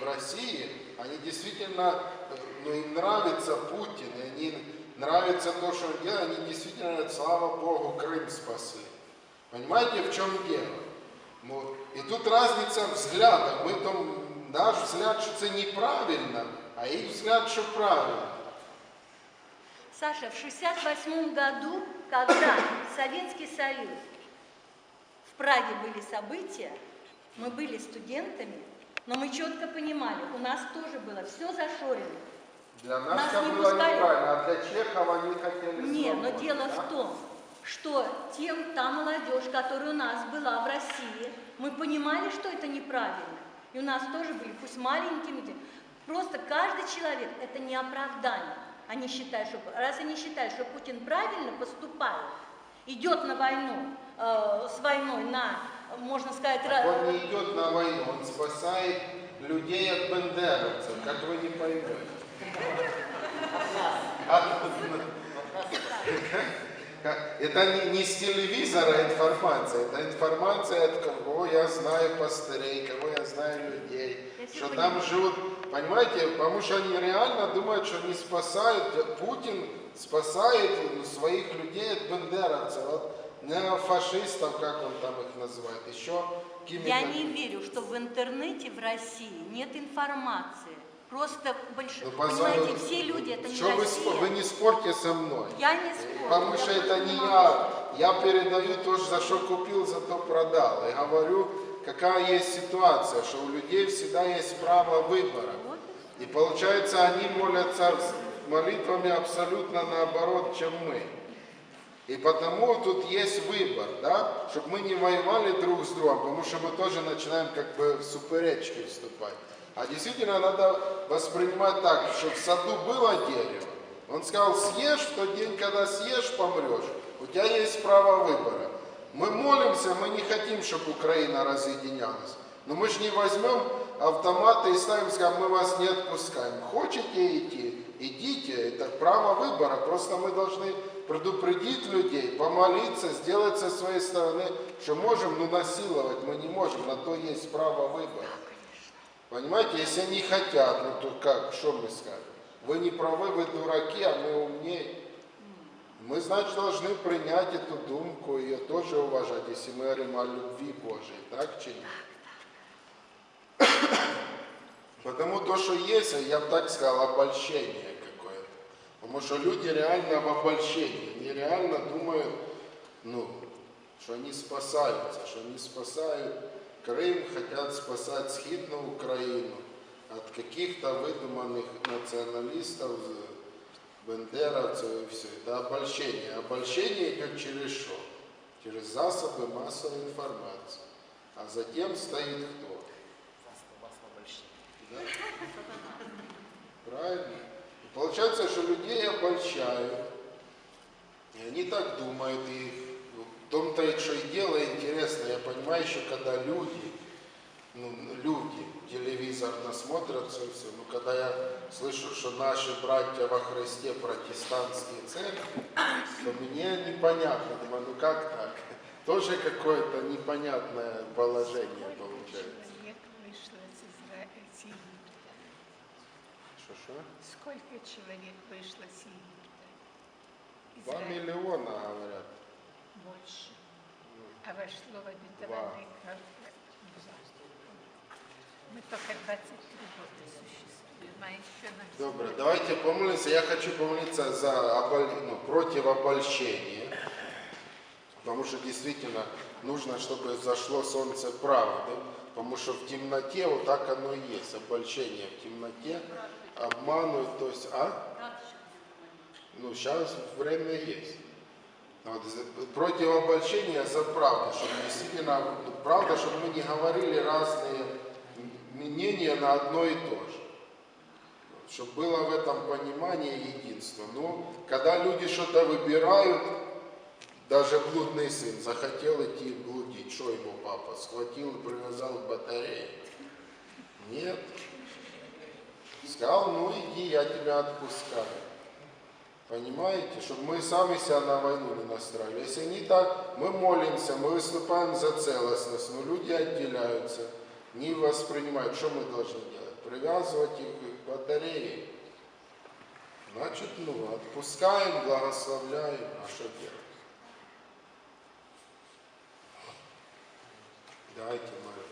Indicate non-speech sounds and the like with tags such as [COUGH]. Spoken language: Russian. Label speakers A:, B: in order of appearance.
A: в России, они действительно, ну, им нравится Путин, и они нравится то, что он делает, они действительно слава Богу, Крым спасли. Понимаете, в чем дело? Ну, и тут разница взгляда. Мы там, наш взгляд, что это неправильно, а их взгляд, что правильно.
B: Саша, в 68 году, когда Советский Союз, в Праге были события, мы были студентами, но мы четко понимали, у нас тоже было все зашорено.
A: Для нас,
B: Нас не
A: было
B: пускали.
A: неправильно, а для Чехова они хотели
B: Нет, но дело
A: да?
B: в том, что тем, та молодежь, которая у нас была в России, мы понимали, что это неправильно. И у нас тоже были, пусть маленькими, просто каждый человек, это не оправдание. Они считают, что, раз они считают, что Путин правильно поступает, идет на войну, э, с войной на, можно сказать,
A: Он не идет на войну, он спасает людей от бандеровцев, как вы не поймете. Это не, не с телевизора информация, это информация от кого я знаю пастырей, кого я знаю людей, что там живут, понимаете, потому что они реально думают, что они спасают, Путин спасает своих людей от бандеровцев, от неофашистов, как он там их называет, еще какими-то...
B: Я не верю, что в интернете в России нет информации. Просто больше,
A: Ну,
B: понимаете, все люди это не
A: Что вы,
B: Россия.
A: спо- вы не спорьте со мной.
B: Я не спорю.
A: Потому что это не я. Я передаю то, за что купил, за то продал. И говорю, какая есть ситуация, что у людей всегда есть право выбора.
B: Вот
A: И получается, они молятся молитвами абсолютно наоборот, чем мы. И потому тут есть выбор, да, чтобы мы не воевали друг с другом, потому что мы тоже начинаем как бы в суперечки вступать. А действительно надо воспринимать так, что в саду было дерево. Он сказал, съешь в тот день, когда съешь, помрешь. У тебя есть право выбора. Мы молимся, мы не хотим, чтобы Украина разъединялась. Но мы же не возьмем автоматы и ставим, скажем, мы вас не отпускаем. Хотите идти, идите, это право выбора. Просто мы должны предупредить людей, помолиться, сделать со своей стороны, что можем, но насиловать мы не можем, на то есть право выбора. Понимаете, если они хотят, ну то как, что мы скажем? Вы не правы, вы дураки, а мы умнее. Мы, значит, должны принять эту думку, ее тоже уважать, если мы говорим о любви Божией, так чи ні? Потому то, что есть, я бы так сказал, обольщение какое-то. Потому что люди реально в обольщении, они реально думают, ну, что они спасаются, что они спасают Крым, хотят спасать східну Украину от каких-то выдуманных националистов, бендеровцев и все. Это обольщение. Обольщение идет через что? Через засобы массовой информации. А затем стоит кто? Да? Правильно. И получается, что людей обольщают. И они так думают. И в том-то и что и дело интересно. Я понимаю еще, когда люди, ну, люди телевизор насмотрятся и все. Ну, когда я слышу, что наши братья во Христе протестантские церкви, то мне непонятно. Думаю, ну как так? [LAUGHS] Тоже какое-то непонятное положение получается.
C: Человек вышло с Израиля.
A: Что-что?
C: Сколько человек вышло с Египта?
A: Два
C: Израиль
A: миллиона, говорят.
C: больше. А вошло в обетованный. Мы только 23 года существуем, а еще на всё
A: Добре, давайте помолимся. Я хочу помолиться за оболь- ну, против обольщения. Потому что действительно нужно, чтобы зашло солнце правды. Потому что в темноте вот так оно и есть. Обольщение в темноте, обманывают. То есть, а? Ну, сейчас время есть. Вот, против обольщения за правду, чтобы действительно, правда, чтобы мы не говорили разные мнения на одно и то же. Чтобы было в этом понимание единство. Ну, когда люди что-то выбирают, даже блудный сын захотел идти блудить, что ему папа? Схватил и привязал к батарее? Нет. Сказал, ну иди, я тебя отпускаю. Понимаете, чтобы мы сами себя на войну не настраивали. Если не так, мы молимся, мы выступаем за целостность, но люди отделяются, не воспринимают. Что мы должны делать? привязывать их к батарее. Значит, ну, отпускаем, благословляем, а что делать? Давайте молиться.